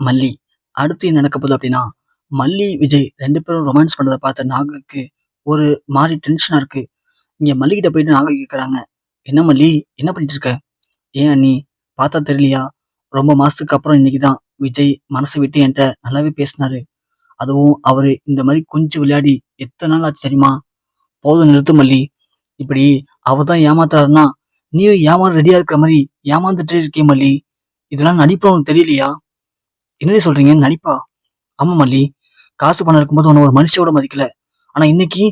மல்லி. அடுத்து என்ன நடக்க போகுது அப்படின்னா மல்லி விஜய் ரெண்டு பேரும் ரொமான்ஸ் பண்ணுறத பார்த்த நாகுக்கு ஒரு மாதிரி டென்ஷனா இருக்கு. இங்க மல்லிகிட்ட போயிட்டு நாக கேட்குறாங்க என்ன மல்லி என்ன பண்ணிட்டு இருக்க ஏன் நீ பார்த்தா தெரியலையா? ரொம்ப மாசத்துக்கு அப்புறம் இன்னைக்கு தான் விஜய் மனசு விட்டு என்கிட்ட நல்லாவே பேசினாரு. அதுவும் அவர் இந்த மாதிரி கொஞ்சம் விளையாடி எத்தனை நாள் ஆச்சு தெரியுமா? போதும் நிறுத்து மல்லி. இப்படி அவ தான் ஏமாத்துறாருன்னா நீயும் ஏமாற ரெடியா இருக்கிற மாதிரி ஏமாந்துட்டே இருக்கே மல்லி. இதெல்லாம் நடிப்பு உனக்கு தெரியலையா? என்னடி சொல்றீங்க? நடிப்பா? ஆமா மல்லி. காசு பணம் இருக்கும்போது உன்னை ஒரு மனுஷயோட மதிக்கல. ஆனா இன்னைக்கு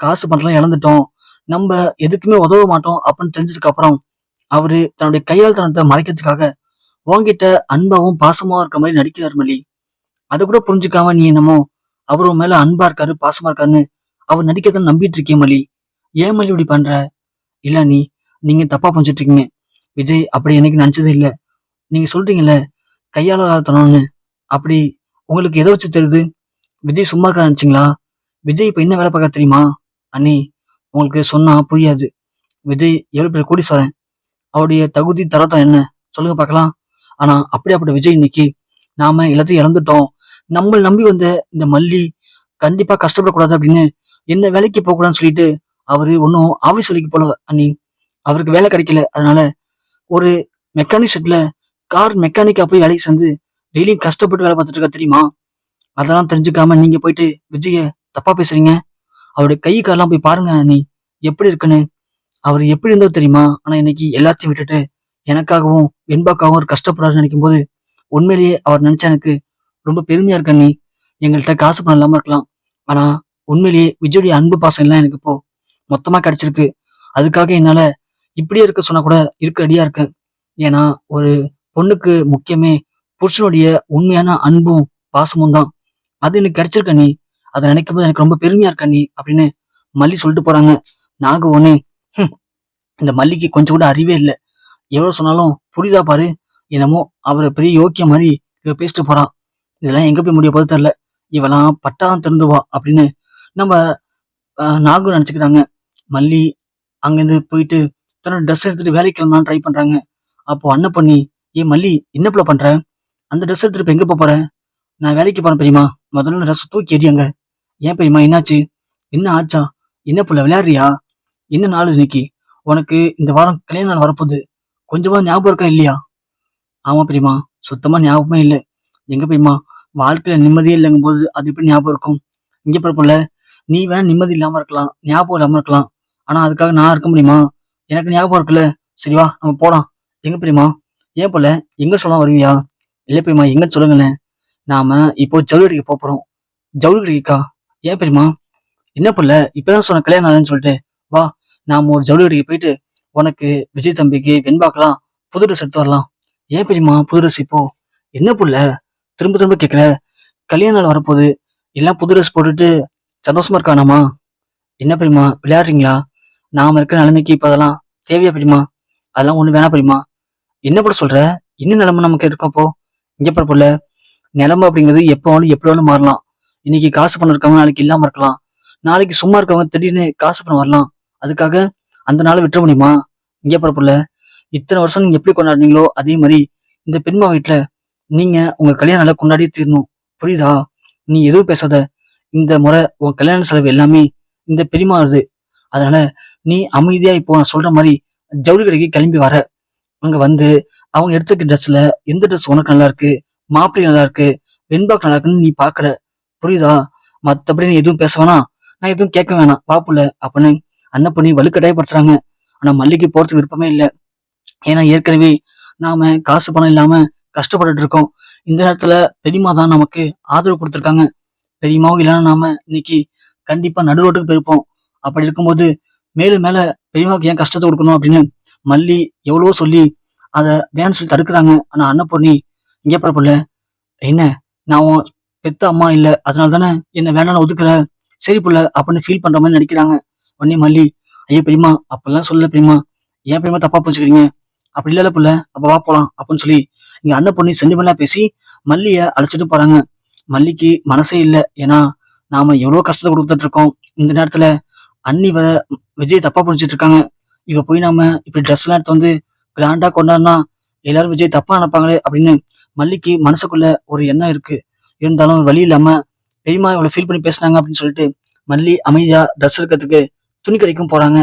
காசு பணத்தெல்லாம் இழந்துட்டோம். நம்ம எதுக்குமே உதவ மாட்டோம் அப்படின்னு தெரிஞ்சதுக்கு அப்புறம் அவரு தன்னுடைய கையாள்தனத்தை மறைக்கிறதுக்காக உன்கிட்ட அன்பாவும் பாசமாவும் இருக்க மாதிரி நடிக்கிறார் மல்லி. அதை கூட புரிஞ்சுக்காம நீ என்னமோ அவரு உன் மேல அன்பா இருக்காரு பாசமா இருக்காருன்னு அவர் நடிக்கிறத நம்பிட்டு இருக்கே மல்லி. ஏன் மல்லி இப்படி பண்ற? இல்ல நீ நீங்க தப்பா புரிஞ்சுட்டு இருக்கீங்க. விஜய் அப்படி எனக்கு நினைச்சது இல்லை. நீங்க சொல்றீங்கல்ல கையாளாதனம்னு. அப்படி உங்களுக்கு எதை வச்சு தெரியுது? விஜய் சும்மா இருக்கா நினச்சிங்களா? விஜய் இப்போ என்ன வேலை பார்க்க தெரியுமா? அண்ணி உங்களுக்கு சொன்னால் புரியாது. விஜய் எவ்வளோ பேர் கோடீஸ்வரன் அவருடைய தகுதி தரத்தம் என்ன? சொல்லுங்க பார்க்கலாம். ஆனால் அப்படி அப்படி விஜய் இன்னைக்கு நாம எல்லாத்தையும் இழந்துட்டோம். நம்மளை நம்பி வந்த இந்த மல்லி கண்டிப்பாக கஷ்டப்படக்கூடாது அப்படின்னு என்ன வேலைக்கு போகக்கூடாதுன்னு சொல்லிட்டு அவரு ஒன்றும் ஆபீஸ் வேலைக்கு போல அண்ணி. அவருக்கு வேலை கிடைக்கல. அதனால ஒரு மெக்கானிக் செட்டில் கார் மெக்கானிக்கா போய் வேலைக்கு சேர்ந்து டெய்லியும் கஷ்டப்பட்டு வேலை பார்த்துட்டு இருக்கா தெரியுமா? அதெல்லாம் தெரிஞ்சுக்காம நீங்க போயிட்டு விஜய தப்பா பேசுறீங்க. அவருடைய கை காலெல்லாம் போய் பாருங்க நீ எப்படி இருக்குன்னு. அவர் எப்படி இருந்தோ தெரியுமா? ஆனா இன்னைக்கு எல்லாத்தையும் விட்டுட்டு எனக்காகவும் வெண்பாக்காகவும் அவர் கஷ்டப்படுறாருன்னு நினைக்கும் போது உண்மையிலேயே அவர் நினைச்சா எனக்கு ரொம்ப பெருமையா இருக்க நீ எங்கள்கிட்ட காசு பணம் இல்லாம இருக்கலாம். ஆனா உண்மையிலேயே விஜயுடைய அன்பு பாசம் எல்லாம் எனக்கு இப்போ மொத்தமா கிடைச்சிருக்கு. அதுக்காக என்னால இப்படியே இருக்க சொன்னா கூட இருக்க ரெடியா இருக்கேன் ஏன்னா ஒரு பொண்ணுக்கு முக்கியமே புருஷனுடைய உண்மையான அன்பும் பாசமும் தான். அது எனக்கு கிடைச்சிருக்க நீ அதை நினைக்கும் போது எனக்கு ரொம்ப பெருமையா இருக்க நீ அப்படின்னு மல்லி சொல்லிட்டு போறாங்க. நாக ஒண்ணு இந்த மல்லிக்கு கொஞ்சம் கூட அறிவே இல்லை. எவ்வளவு சொன்னாலும் புரிதா பாரு. என்னமோ அவரை பெரிய யோக்கிய மாதிரி இவ பேசிட்டு போறான் இதெல்லாம் எங்க போய் முடிய போது தெரியல. இவெல்லாம் பட்டாதான் திருந்துவா அப்படின்னு நம்ம நாகூர் நாகு நினைச்சுக்கிறாங்க. மல்லி அங்கேருந்து போயிட்டு தன்னோட ட்ரெஸ் எடுத்துட்டு வேலைக்கு கிளம்பலாம் ட்ரை பண்றாங்க. அப்போ அண்ணன் பண்ணி ஏ மல்லி என்ன போல பண்ற? அந்த ட்ரெஸ் எடுத்துட்டு இப்ப எங்க போகிறேன் நான் வேலைக்கு போறேன் பெரியமா முதல்ல ட்ரெஸ் தூக்கி எறியாங்க ஏன் பெரியமா என்னாச்சு? என்ன ஆச்சா? என்ன புள்ள விளையாடுறியா? என்ன நாள் இன்னைக்கு? உனக்கு இந்த வாரம் கல்யாண நாள் வரப்போகுது. கொஞ்சமா ஞாபகம் இருக்கா இல்லையா? ஆமா பெரியமா சுத்தமா ஞாபகமே இல்லை. எங்க பெரியமா வாழ்க்கையில நிம்மதியே இல்லைங்கும் போது அது எப்படி ஞாபகம் இருக்கும்? இங்க பிறப்புல நீ வேணா நிம்மதி இல்லாம இருக்கலாம் ஞாபகம் இல்லாம இருக்கலாம். ஆனா அதுக்காக நான் இருக்க முடியுமா? எனக்கு ஞாபகம் இருக்குல்ல. சரி வா நம்ம போலாம். எங்க பெரியமா ஏன் போல எங்க சொல்ல வருவியா இல்லை பெரியமா எங்கன்னு சொல்லுங்களேன் நாம இப்போ ஜவுளி கடைக்கு போகிறோம் போறோம். ஜவுளி கடைக்கா ஏன் பெரியமா? என்ன புள்ள இப்போதான் சொன்ன கல்யாணம் ஆகுதுன்னு சொல்லிட்டு வா நாம ஒரு ஜவுளி கடைக்கு போயிட்டு உனக்கு விஜய் தம்பிக்கு வெண்பாக்கலாம் புது ட்ரெஸ் எடுத்து வரலாம். ஏன் பெரியமா புது ட்ரெஸ் இப்போ? என்ன புள்ள திரும்ப திரும்ப கேட்குற கல்யாண நாள் வரப்போகுது. எல்லாம் புது ட்ரெஸ் போட்டுட்டு சந்தோஷமா இருக்கானாமா? என்ன பெரியமா விளையாடுறீங்களா? நாம இருக்கிற நிலைமைக்கு இப்போ அதெல்லாம் தேவையா பெரியமா? அதெல்லாம் ஒண்ணு வேணா பெரியமா? என்ன கூட சொல்ற? என்ன நிலைமை நமக்கு இருக்கப்போ இங்க பரப்புல புள்ள அப்படிங்கிறது எப்போ வேணும் எப்படி வேணும் மாறலாம். இன்னைக்கு காசு பணம் இருக்கவங்க நாளைக்கு இல்லாம இருக்கலாம். நாளைக்கு சும்மா இருக்கவங்க திடீர்னு காசு பணம் வரலாம். அதுக்காக அந்த நாளை விட்டுற முடியுமா? இங்கே பரப்புல இத்தனை வருஷம் நீங்க எப்படி கொண்டாடுனீங்களோ அதே மாதிரி இந்த பெண்மா வீட்டுல நீங்க உங்க கல்யாண நல்லா கொண்டாடி தீரணும். புரியுதா? நீ எதுவும் பேசாத. இந்த முறை உன் கல்யாண செலவு எல்லாமே இந்த பெரியமா வருது. அதனால நீ அமைதியா இப்போ நான் சொல்ற மாதிரி ஜவுளி கடைக்கு கிளம்பி வர. அங்க வந்து அவங்க எடுத்துக்க ட்ரெஸ்ல எந்த ட்ரெஸ் உனக்கு நல்லா இருக்கு மாப்பிள்ளை நல்லா இருக்கு வெண்பாக்கு நல்லா இருக்குன்னு நீ பாக்குற புரியுதா? மத்தபடி நீ எதுவும் பேச வேணாம். நான் எதுவும் கேட்க வேணாம். பாப்புல அப்படின்னு அண்ணன் பண்ணி வலுக்கட்டாயப்படுத்துறாங்க. ஆனா மல்லிக்கு போறதுக்கு விருப்பமே இல்லை. ஏன்னா ஏற்கனவே நாம காசு பணம் இல்லாம கஷ்டப்பட்டுட்டு இருக்கோம். இந்த நேரத்துல பெரியமா தான் நமக்கு ஆதரவு கொடுத்துருக்காங்க. பெரியமாவும் இல்லைன்னா நாம இன்னைக்கு கண்டிப்பா நடு ரோட்டுக்கு போயிருப்போம். அப்படி இருக்கும்போது மேலும் மேல பெரியமாவுக்கு ஏன் கஷ்டத்தை கொடுக்கணும் அப்படின்னு மல்லி எவ்வளவோ சொல்லி அதை வேணாம்னு சொல்லி தடுக்கிறாங்க. ஆனா அன்னபூர்ணி இங்கே பிறப்பில்ல என்ன? நான் பெத்த அம்மா இல்லை. அதனால தானே என்ன வேணாம்னு ஒதுக்குற? சரி புள்ள அப்படின்னு ஃபீல் பண்ற மாதிரி நடிக்கிறாங்க. உடனே மல்லி ஐயா பிரியமா அப்பெல்லாம் சொல்லல பிரியமா ஏன் பிரியமா தப்பா புரிச்சுக்கிறீங்க அப்படி இல்லைல்ல புள்ள. அப்ப வா போலாம் அப்படின்னு சொல்லி இங்க அண்ணன் பொண்ணு சென்டிமெண்டா பேசி மல்லிய அழைச்சிட்டு போறாங்க. மல்லிக்கு மனசே இல்லை. ஏன்னா நாம எவ்வளவு கஷ்டத்தை கொடுத்துட்டு இருக்கோம். இந்த நேரத்துல அண்ணி விஜய் தப்பா புரிஞ்சிட்டு இருக்காங்க. இவ போய் நாம இப்படி ட்ரெஸ் எல்லாம் எடுத்து வந்து கிராண்டா கொண்டாடினா எல்லாரும் விஜய் தப்பா நினைப்பாங்களே அப்படின்னு மல்லிக்கு மனசுக்குள்ள ஒரு எண்ணம் இருக்கு. இருந்தாலும் ஒரு வழி இல்லாம பெரியமா இவ்வளவு ஃபீல் பண்ணி பேசுனாங்க அப்படின்னு சொல்லிட்டு மல்லி அமைதியா ட்ரெஸ் எடுக்கிறதுக்கு துணி கடைக்கும் போறாங்க.